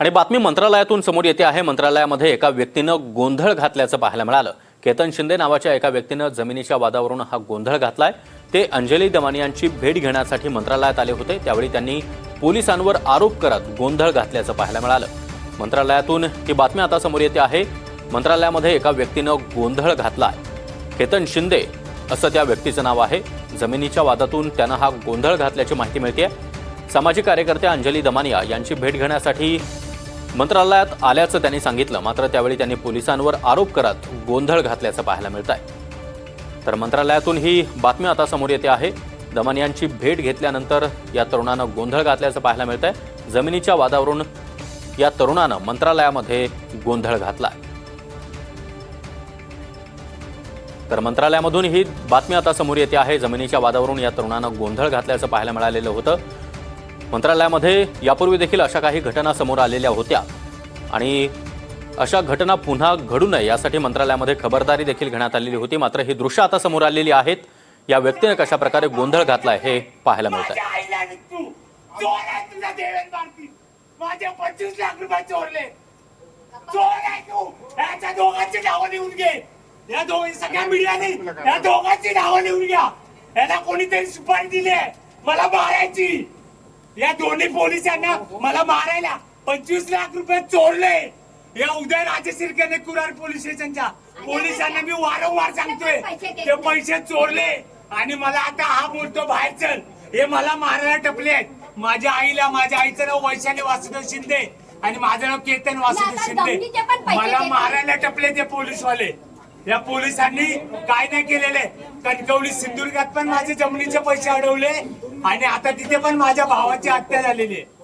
आणि बातमी मंत्रालयातून समोर येते आहे. मंत्रालयामध्ये एका व्यक्तीनं गोंधळ घातल्याचं पाहायला मिळालं. केतन शिंदे नावाच्या एका व्यक्तीनं जमिनीच्या वादावरून हा गोंधळ घातलाय. ते अंजली दमानी यांची भेट घेण्यासाठी मंत्रालयात आले होते. त्यावेळी त्यांनी पोलिसांवर आरोप करत गोंधळ घातल्याचं पाहायला मिळालं. मंत्रालयातून ही बातमी आता समोर येते आहे. मंत्रालयामध्ये एका व्यक्तीनं गोंधळ घातलाय. केतन शिंदे असं त्या व्यक्तीचं नाव आहे. जमिनीच्या वादातून त्यानं हा गोंधळ घातल्याची माहिती मिळते सामाजिक कार्यकर्त्या अंजली दमानिया यांची भेट घेण्यासाठी मंत्रालयात आल्याचं त्यांनी सांगितलं. मात्र त्यावेळी त्यांनी पोलिसांवर आरोप करत गोंधळ घातल्याचं पाहायला मिळत आहे तर मंत्रालयातून ही बातमी आता समोर येते आहे. दमानियांची भेट घेतल्यानंतर या तरुणानं गोंधळ घातल्याचं पाहायला मिळत आहे जमिनीच्या वादावरून या तरुणानं मंत्रालयामध्ये गोंधळ घातला तर मंत्रालयामधून ही बातमी आता समोर येते आहे. जमिनीच्या वादावरून या तरुणानं गोंधळ घातल्याचं पाहायला मिळालेलं होतं. मंत्रालयामध्ये यापूर्वी देखील अशा काही घटना समोर आलेल्या होत्या. आणि अशा घटना पुन्हा घडू नये यासाठी मंत्रालयामध्ये खबरदारी देखील घेण्यात आलेली होती. मात्र ही दृश्य आता समोर आलेली आहेत. या व्यक्तीने कशा प्रकारे गोंधळ घातलाय हे पाहायला मिळत आहे या दोघी सगळ्या मीडियाने या दोघांची नावं लिहून घ्या. याला कोणीतरी सुपारी दिली आहे मला मारायची. या दोन्ही पोलिसांना मला मारायला पंचवीस लाख रुपये चोरले. या उदय राजशिर्केने कुरार पोलीस स्टेशनच्या पोलिसांना मी वारंवार सांगतोय ते पैसे चोरले. आणि मला आता हा बोलतो बाहेर चल. हे मला मारायला टपले माझ्या आईला माझ्या आईचं नाव वैशाली वासुदेव शिंदे आणि माझं नाव केतन वासुदेव शिंदे. मला. मारायला टपले ते पोलीसवाले. या पोलिसांनी काय नाही केलेले. कणकवली सिंधुदुर्गात पण माझे जमिनीचे पैसे अडवले आणि आता तिथे पण माझ्या भावाची हत्या झालेली आहे.